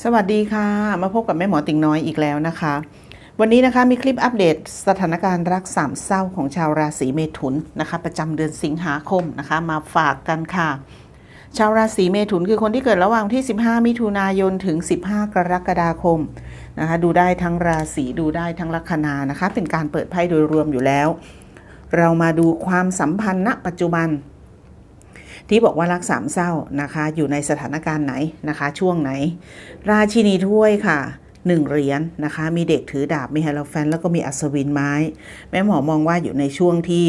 สวัสดีค่ะ มาพบกับแม่หมอติ่งน้อยอีกแล้วนะคะ วันนี้นะคะมีคลิปอัปเดตสถานการณ์รักสามเศร้าของชาวราศีเมถุนนะคะ ประจำเดือนสิงหาคมนะคะ มาฝากกันค่ะ ชาวราศีเมถุนคือคนที่เกิดระหว่างที่ 15 มิถุนายนถึง 15 กรกฎาคมนะคะ ดูได้ทั้งราศีดูได้ทั้งลัคนานะคะ เป็นการเปิดไพ่โดยรวมอยู่แล้ว เรามาดูความสัมพันธ์ณปัจจุบัน ที่บอกว่ารักสามเศร้านะคะ อยู่ในสถานการณ์ไหนนะคะ ช่วงไหน ราชินีถ้วยค่ะหนึ่งเหรียญนะคะ มีเด็กถือดาบ มีไฮโลแฟน แล้วก็มีอัศวินไม้ แม่หมอมองว่าอยู่ในช่วงที่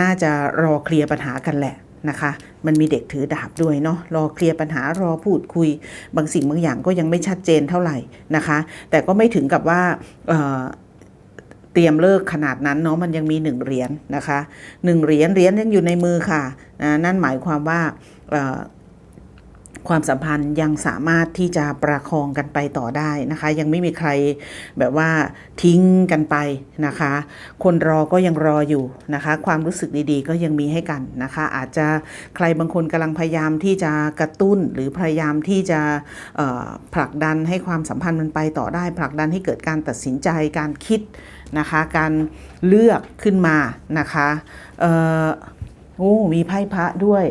น่าจะรอเคลียร์ปัญหากันแหละนะคะ มันมีเด็กถือดาบด้วยเนาะ รอเคลียร์ปัญหารอพูดคุย บางสิ่งบางอย่างก็ยังไม่ชัดเจนเท่าไหร่นะคะ แต่ก็ไม่ถึงกับว่า เตรียมเลิกขนาดนั้นเนาะมันยังมีหนึ่งเหรียญนะคะหนึ่งเหรียญเหรียญยังอยู่ในมือค่ะนั่นหมายความว่า ความสัมพันธ์ยังสามารถที่จะประคองกันไปต่อได้นะคะ ยังไม่มีใครแบบว่าทิ้งกันไปนะคะ คนรอก็ยังรออยู่นะคะ ความรู้สึกดีๆ ก็ยังมีให้กันนะคะ อาจจะใครบางคนกำลังพยายามที่จะกระตุ้นหรือพยายามที่จะผลักดันให้ความสัมพันธ์มันไปต่อได้ ผลักดันให้เกิดการตัดสินใจการคิดนะคะ การเลือกขึ้นมานะคะออโอ้มีไพ่พระด้วย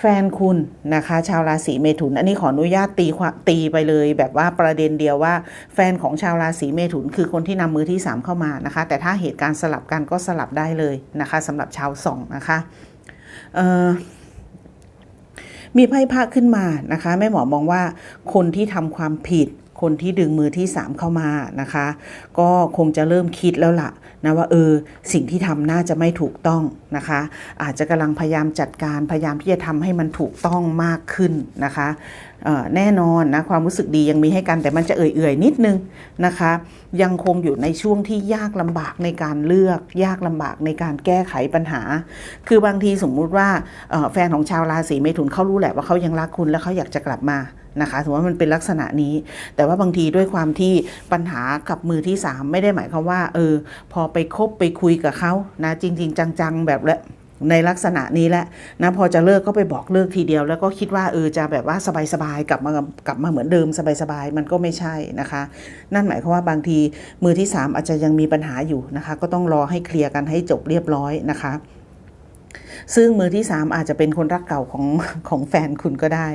แฟนคุณนะคะ ชาวราศีเมถุน อันนี้ขออนุญาตตีตีไปเลย แบบว่าประเด็นเดียวว่า แฟนของชาวราศีเมถุน คือคนที่นำมือที่ 3 เข้ามานะคะ แต่ถ้าเหตุการณ์สลับกันก็สลับได้เลยนะคะสำหรับชาวสองนะคะมีไพ่พระขึ้นมานะคะแม่หมอมองว่าคนที่ทำความผิด คนที่ดึงมือที่ 3 เข้ามานะคะ ก็คงจะเริ่มคิดแล้วล่ะนะว่าเออสิ่งที่ทำน่าจะไม่ถูกต้องนะคะ อาจจะกำลังพยายามจัดการพยายามที่จะทำให้มันถูกต้องมากขึ้นนะคะแน่นอนนะความรู้สึกดียังมีให้กันแต่มันจะเอื่อยๆนิดนึงนะคะ ยังคงอยู่ในช่วงที่ยากลำบากในการเลือก ยากลำบากในการแก้ไขปัญหา คือบางทีสมมุติว่าแฟนของชาวราศีเมถุนเขารู้แหละว่าเขายังรักคุณและเขาอยากจะกลับมา นะคะถือว่ามันเป็นลักษณะนี้ แต่ว่าบางทีด้วยความที่ปัญหากับมือที่สามไม่ได้หมายความว่าเออพอไปคบไปคุยกับเขานะจริง ๆ จังๆ แบบและในลักษณะนี้แหละนะพอจะเลิกก็ไปบอกเลิกทีเดียว แล้วก็คิดว่าเออจะแบบว่าสบายๆกลับมากลับมาเหมือนเดิมสบายๆมันก็ไม่ใช่นะคะ นั่นหมายความว่าบางทีมือที่สามอาจจะยังมีปัญหาอยู่นะคะ ก็ต้องรอให้เคลียร์กันให้จบเรียบร้อยนะคะ ซึ่งมือที่ 3 อาจจะเป็นคนรักเก่าของของแฟนคุณก็ได้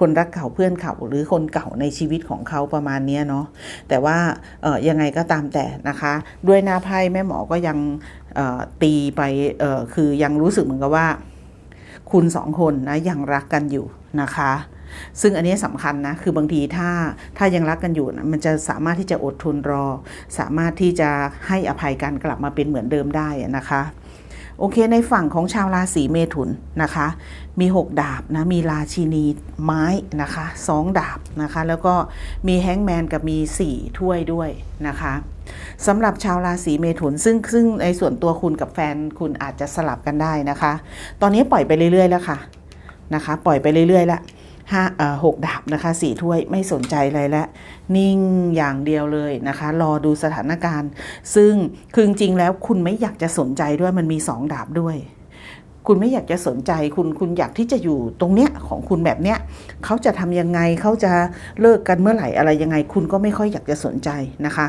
คนรักเก่าเพื่อนเก่าหรือคนเก่าในชีวิตของเขาประมาณนี้เนาะแต่ว่าเออยังไงก็ตามแต่นะคะ ด้วยหน้าไพ่แม่หมอก็ยังตีไปคือยังรู้สึกเหมือนกับว่า คุณสองคนนะยังรักกันอยู่นะคะซึ่งอันนี้สำคัญนะ คือบางทีถ้าถ้ายังรักกันอยู่นะมันจะสามารถที่จะอดทนรอ สามารถที่จะให้อภัยกันกลับมาเป็นเหมือนเดิมได้นะคะ โอเคในฝั่งของชาวราศีเมถุนนะคะ มี 6 ดาบนะ มีราชินีไม้นะคะสองดาบนะคะ แล้วก็มีแฮงแมนกับมี 4 ถ้วยด้วยนะคะสำหรับชาวราศีเมถุนซึ่งซึ่งในส่วนตัวคุณกับแฟนคุณอาจจะสลับกันได้นะคะ ตอนนี้ปล่อยไปเรื่อยๆแล้วค่ะนะคะ ปล่อยไปเรื่อยๆแล้ว ห้าหกดาบนะคะสี่ถ้วยไม่สนใจอะไรแล้วนิ่งอย่างเดียวเลยนะคะ รอดูสถานการณ์ ซึ่งคือจริงแล้วคุณไม่อยากจะสนใจด้วยมันมีสองดาบด้วย คุณไม่อยากจะสนใจคุณคุณอยากที่จะอยู่ตรงเนี้ยของคุณแบบเนี้ยเขาจะทำยังไงเขาจะเลิกกันเมื่อไหร่อะไรยังไง คุณก็ไม่ค่อยอยากจะสนใจนะคะ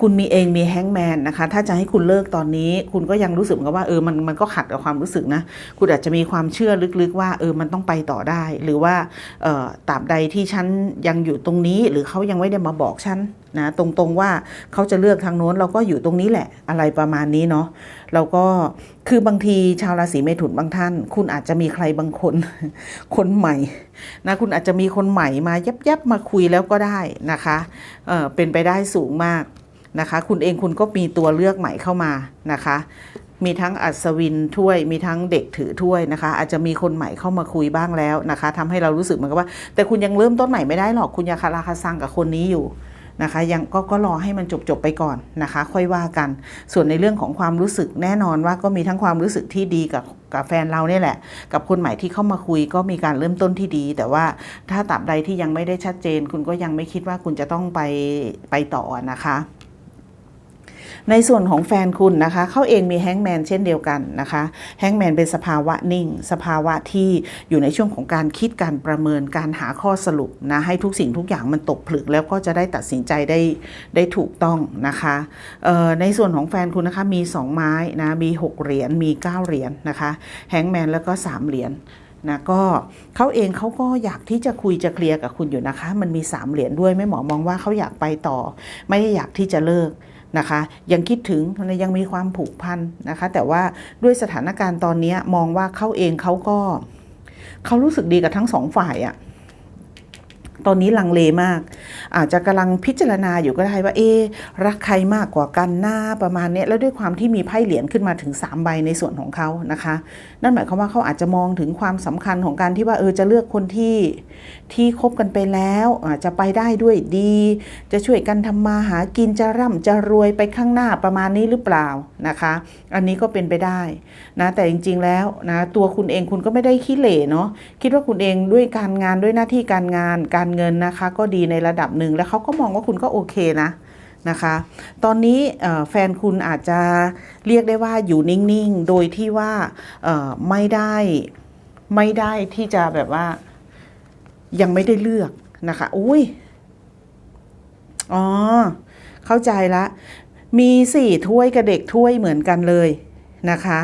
คุณมีเองมีแฮงแมนนะคะ ถ้าจะให้คุณเลิกตอนนี้ คุณก็ยังรู้สึกกับว่าเออมันมันก็ขัดกับความรู้สึกนะ คุณอาจจะมีความเชื่อลึกๆว่าเออมันต้องไปต่อได้ หรือว่าเอ่อตราบใดที่ฉันยังอยู่ตรงนี้ หรือเขายังไม่ได้มาบอกฉันนะตรงๆว่าเขาจะเลือกทางโน้นเราก็อยู่ตรงนี้แหละอะไรประมาณนี้เนาะเราก็คือบางทีชาวราศีเมถุนบางท่าน คุณอาจจะมีใครบางคน คนใหม่นะคุณอาจจะมีคนใหม่มายับๆมาคุยแล้วก็ได้นะคะเออเป็นไปได้สูงมาก นะคะ คุณเองคุณก็มีตัวเลือกใหม่เข้ามานะคะ มีทั้งอัศวินถ้วย มีทั้งเด็กถือถ้วยนะคะ อาจจะมีคนใหม่เข้ามาคุยบ้างแล้วนะคะทำให้เรารู้สึกเหมือนกับว่า แต่คุณยังเริ่มต้นใหม่ไม่ได้หรอกคุณยังคาราคาซังกับคนนี้อยู่นะคะยังก็ก็รอให้มันจบจบไปก่อนนะคะ ค่อยว่ากัน ส่วนในเรื่องของความรู้สึกแน่นอนว่าก็มีทั้งความรู้สึกที่ดีกับกับแฟนเราเนี่ยแหละ กับคนใหม่ที่เข้ามาคุยก็มีการเริ่มต้นที่ดี แต่ว่าถ้าตราบใดที่ยังไม่ได้ชัดเจน คุณก็ยังไม่คิดว่าคุณจะต้องไปไปต่อนะคะ ในส่วนของแฟนคุณนะคะเขาเองมีแฮงแมนเช่นเดียวกันนะคะแฮงแมนเป็นสภาวะนิ่ง สภาวะที่อยู่ในช่วงของการคิดการประเมินการหาข้อสรุปนะให้ทุกสิ่งทุกอย่างมันตกผลึกแล้วก็จะได้ตัดสินใจได้ได้ถูกต้องนะคะในส่วนของแฟนคุณนะคะมี 2 ไม้นะมี 6 เหรียญมี 9 เหรียญนะคะแฮงแมนแล้วก็ 3 เหรียญนะก็เขาเองเขาก็อยากที่จะคุยจะเคลียร์กับคุณอยู่นะคะ มันมีสามเหรียญด้วยแม่หมอมองว่าเขาอยากไปต่อ ไม่ได้อยากที่จะเลิก นะคะ ยังคิดถึงยังมีความผูกพันนะคะ แต่ว่าด้วยสถานการณ์ตอนนี้มองว่าเขาเองเขาก็เขารู้สึกดีกับทั้งสองฝ่ายอะ ตอนนี้ลังเลมาก อาจจะกำลังพิจารณาอยู่ก็ได้ว่าเอ๊รักใครมากกว่ากันหน้าประมาณเนี้ยแล้วด้วยความที่มีไพ่เหรียญขึ้นมาถึง 3 ใบในส่วนของเขานะคะ นั่นหมายความว่าเขาอาจจะมองถึงความสำคัญของการที่ว่าเออจะเลือกคนที่ที่คบกันไปแล้วอาจจะไปได้ด้วยดี จะช่วยกันทำมาหากินจะร่ำจะรวยไปข้างหน้าประมาณนี้หรือเปล่านะคะ อันนี้ก็เป็นไปได้นะแต่จริงๆแล้วนะตัวคุณเองคุณก็ไม่ได้ขี้เหร่เนาะคิดว่าคุณเองด้วยการงานด้วยหน้าที่การงานการเงินนะคะ ก็ดีในระดับหนึ่งแล้วเขาก็มองว่าคุณก็โอเคนะนะคะ ตอนนี้แฟนคุณอาจจะเรียกได้ว่าอยู่นิ่งๆ โดยที่ว่าไม่ได้ไม่ได้ที่จะแบบว่ายังไม่ได้เลือกนะคะอุ้ยอ๋อ เข้าใจละ มีสี่ถ้วยกับเด็กถ้วยเหมือนกันเลยนะคะ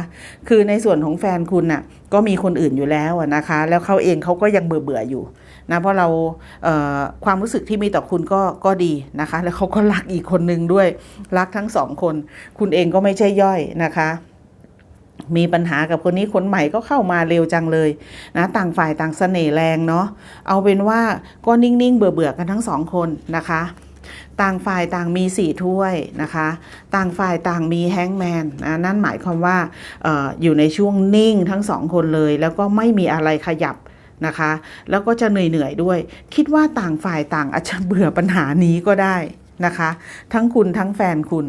คือในส่วนของแฟนคุณน่ะ ก็มีคนอื่นอยู่แล้วนะคะ แล้วเขาเองเขาก็ยังเบื่อเบื่อๆอยู่ นะเพราะเราเความรู้สึกที่มีต่อคุณก็ก็ดีนะคะ แล้วเขาก็รักอีกคนนึงด้วย รักทั้งสองคน คุณเองก็ไม่ใช่ย่อยนะคะมีปัญหากับคนนี้คนใหม่ก็เข้ามาเร็วจังเลยนะต่างฝ่ายต่างเสน่ห์แรงเนาะเอาเป็นว่าก็นิ่งๆ เบื่อๆกันทั้งสองคนนะคะ ต่างฝ่ายต่างมีสี่ถ้วยนะคะ ต่างฝ่ายต่างมีแฮงแมนนะนั่นหมายความว่าอออยู่ในช่วงนิ่งทั้งสองคนเลย แล้วก็ไม่มีอะไรขยับ นะคะ แล้วก็จะเหนื่อยๆด้วย คิดว่าต่างฝ่ายต่างอาจจะเบื่อปัญหานี้ก็ได้นะคะ ทั้งคุณทั้งแฟนคุณ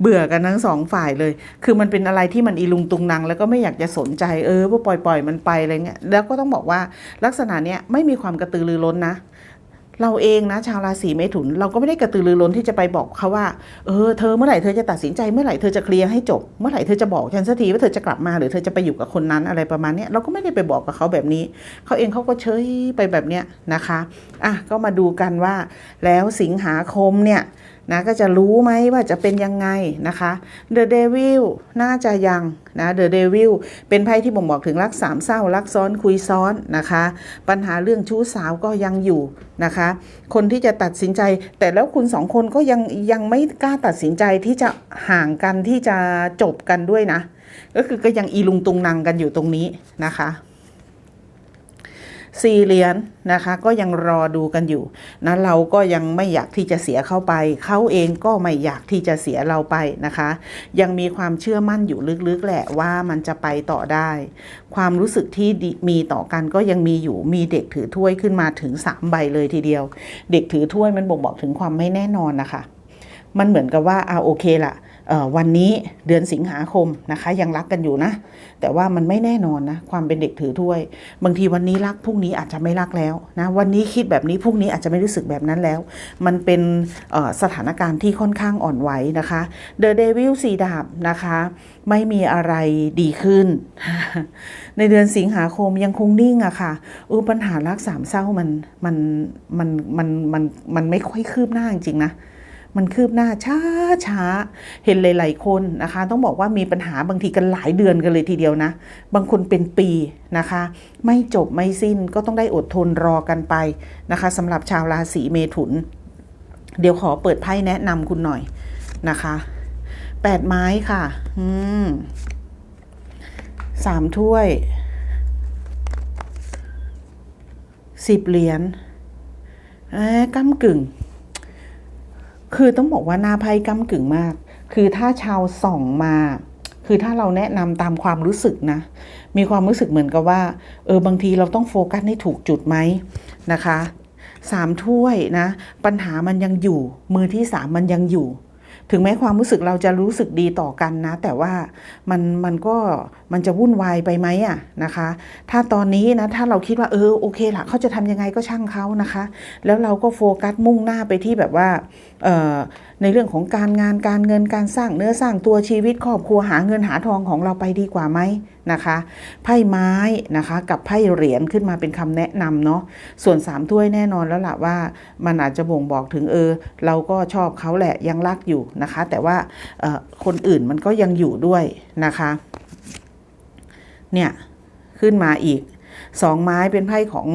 เบื่อกันทั้งสองฝ่ายเลย คือมันเป็นอะไรที่มันอีลุงตุงนังแล้วก็ไม่อยากจะสนใจเออว่าปล่อยปล่อยมันไปอะไรเงี้ยแล้วก็ต้องบอกว่าลักษณะเนี้ยไม่มีความกระตือรือร้นนะ เราเองนะชาวราศีเมถุน เราก็ไม่ได้กระตือรือร้นที่จะไปบอกเขาว่าเออเธอเมื่อไหร่เธอจะตัดสินใจเมื่อไหร่เธอจะเคลียร์ให้จบ เมื่อไหร่เธอจะบอกฉันสักทีว่าเธอจะกลับมาหรือเธอจะไปอยู่กับคนนั้นอะไรประมาณนี้เราก็ไม่ได้ไปบอกกับเขาแบบนี้ เขาเองเขาก็เฉยไปแบบเนี้ยนะคะอะก็มาดูกันว่าแล้วสิงหาคมเนี่ยนะก็จะรู้ไหมว่าจะเป็นยังไงนะคะ The Devil น่าจะยังนะ The Devil เป็นไพ่ที่บ่งบอกถึงรักสามเศร้ารักซ้อนคุยซ้อนนะคะ ปัญหาเรื่องชู้สาวก็ยังอยู่นะคะ คนที่จะตัดสินใจ แต่แล้วคุณสองคนก็ยังยังไม่กล้าตัดสินใจที่จะห่างกันที่จะจบกันด้วยนะ ก็คือก็ยังอีลุงตุงนังกันอยู่ตรงนี้นะคะ สี่เหรียญนะคะ ก็ยังรอดูกันอยู่นะเราก็ยังไม่อยากที่จะเสียเข้าไป เขาเองก็ไม่อยากที่จะเสียเราไปนะคะ ยังมีความเชื่อมั่นอยู่ลึกๆแหละว่ามันจะไปต่อได้ ความรู้สึกที่มีต่อกันก็ยังมีอยู่มีเด็กถือถ้วยขึ้นมาถึงสามใบเลยทีเดียว เด็กถือถ้วยมันบ่งบอกถึงความไม่แน่นอนนะคะมันเหมือนกับว่าอ่าโอเคละเอ่อ วันนี้เดือนสิงหาคมนะคะ ยังรักกันอยู่นะ แต่ว่ามันไม่แน่นอนนะ ความเป็นเด็กถือถ้วย บางทีวันนี้รักพรุ่งนี้อาจจะไม่รักแล้วนะวันนี้คิดแบบนี้พรุ่งนี้อาจจะไม่รู้สึกแบบนั้นแล้ว มันเป็นสถานการณ์ที่ค่อนข้างอ่อนไหวนะคะเดอะเดวิลสีดาบนะคะ ไม่มีอะไรดีขึ้น ในเดือนสิงหาคมยังคงนิ่งอะค่ะอุปัญหารักสามเศร้ามันมันมันมันมันมันไม่ค่อยคืบหน้าจริงๆนะ มันคืบหน้าช้าช้าเห็นหลาย ๆ คนนะคะ ต้องบอกว่ามีปัญหาบางทีกันหลายเดือนกันเลยทีเดียวนะ บางคนเป็นปีนะคะ ไม่จบไม่สิ้นก็ต้องได้อดทนรอกันไปนะคะสำหรับชาวราศีเมถุน เดี๋ยวขอเปิดไพ่แนะนำคุณหน่อยนะคะแปดไม้ค่ะอืมสามถ้วยสิบเหรียญเอ๊ะก้ากึ่ง คือต้องบอกว่าหน้าไพ่ก้ากึ่งมาก คือถ้าชาวส่องมา คือถ้าเราแนะนำตามความรู้สึกนะ มีความรู้สึกเหมือนกับว่า เออบางทีเราต้องโฟกัสให้ถูกจุดไหมนะคะสามถ้วยนะ ปัญหามันยังอยู่ มือที่สามมันยังอยู่ ถึงแม้ความรู้สึกเราจะรู้สึกดีต่อกันนะ แต่ว่ามันมันก็มันจะวุ่นวายไปไหมอะนะคะ ถ้าตอนนี้นะถ้าเราคิดว่าเออโอเคละเขาจะทำยังไงก็ช่างเขานะคะ แล้วเราก็โฟกัสมุ่งหน้าไปที่แบบว่าออในเรื่องของการงานการเงินการสร้างเนื้อสร้างตัวชีวิตครอบครัวหาเงินหาทองของเราไปดีกว่าไหม นะคะไพ่ไม้นะคะกับไพ่เหรียญขึ้นมาเป็นคำแนะนำเนาะส่วนสามถ้วยแน่นอนแล้วล่ะว่ามันอาจจะบ่งบอกถึงเออ เราก็ชอบเขาแหละยังรักอยู่นะคะ แต่ว่าออคนอื่นมันก็ยังอยู่ด้วยนะคะ เนี่ย ขึ้นมาอีก สองไม้เป็นไพ่ของ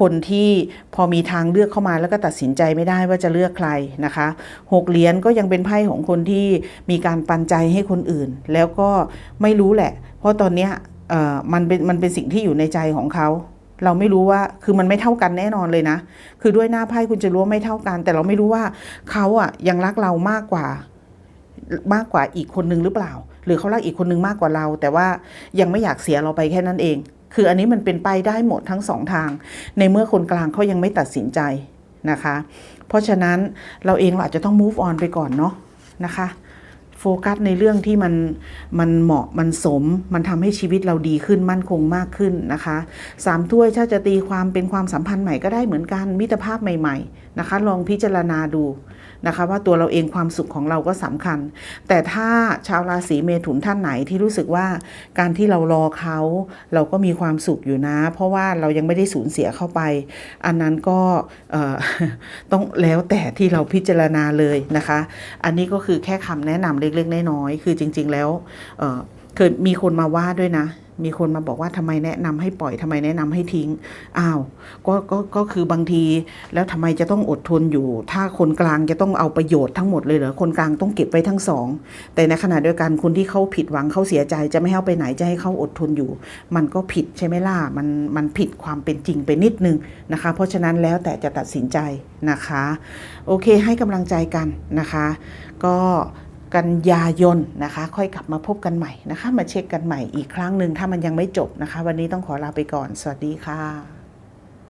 คนที่พอมีทางเลือกเข้ามาแล้วก็ตัดสินใจไม่ได้ว่าจะเลือกใครนะคะหกเหรียญก็ยังเป็นไพ่ของคนที่มีการปันใจให้คนอื่น แล้วก็ไม่รู้แหละ เพราะตอนเนี้ยมันเป็นมันเป็นสิ่งที่อยู่ในใจของเขาเราไม่รู้ว่าคือมันไม่เท่ากันแน่นอนเลยนะ คือด้วยหน้าไพ่คุณจะรู้ว่าไม่เท่ากัน แต่เราไม่รู้ว่าเขาอะยังรักเรามากกว่ามากกว่าอีกคนนึงหรือเปล่า หรือเขารักอีกคนนึงมากกว่าเรา แต่ว่ายังไม่อยากเสียเราไปแค่นั้นเอง คืออันนี้มันเป็นไปได้หมดทั้งสองทาง ในเมื่อคนกลางเขายังไม่ตัดสินใจนะคะ เพราะฉะนั้นเราเองเราอาจจะต้อง move on ไปก่อนเนาะนะคะ โฟกัสในเรื่องที่มันมันเหมาะมันสม มันทำให้ชีวิตเราดีขึ้นมั่นคงมากขึ้นนะคะสามถ้วยถ้าจะตีความเป็นความสัมพันธ์ใหม่ก็ได้เหมือนกันมิตรภาพใหม่ ๆ นะคะ ลองพิจารณาดูนะคะ ว่าตัวเราเองความสุขของเราก็สำคัญ แต่ถ้าชาวราศีเมถุนท่านไหนที่รู้สึกว่าการที่เรารอเขาเราก็มีความสุขอยู่นะ เพราะว่าเรายังไม่ได้สูญเสียเข้าไป อันนั้นก็ต้องแล้วแต่ที่เราพิจารณาเลยนะคะ อันนี้ก็คือแค่คำแนะนำเล็กๆน้อยๆคือจริง ๆ แล้วเเคยมีคนมาว่าด้วยนะ มีคนมาบอกว่าทำไมแนะนำให้ปล่อยทำไมแนะนำให้ทิ้งอ้าวก็ก็ก็คือบางที แล้วทำไมจะต้องอดทนอยู่ ถ้าคนกลางจะต้องเอาประโยชน์ทั้งหมดเลยเหรอคนกลางต้องเก็บไว้ทั้งสองแต่ในขณะเดียวกันคนที่เขาผิดหวังเขาเสียใจจะไม่ให้ไปไหนจะให้เขาอดทนอยู่ มันก็ผิดใช่ไหมล่ะมันมันผิดความเป็นจริงไปนิดนึงนะคะ เพราะฉะนั้นแล้วแต่จะตัดสินใจนะคะ โอเคให้กำลังใจกันนะคะ ก็ กันยายนนะคะ ค่อยกลับมาพบกันใหม่นะคะ มาเช็คกันใหม่อีกครั้งหนึ่งถ้ามันยังไม่จบนะคะ วันนี้ต้องขอลาไปก่อน สวัสดีค่ะ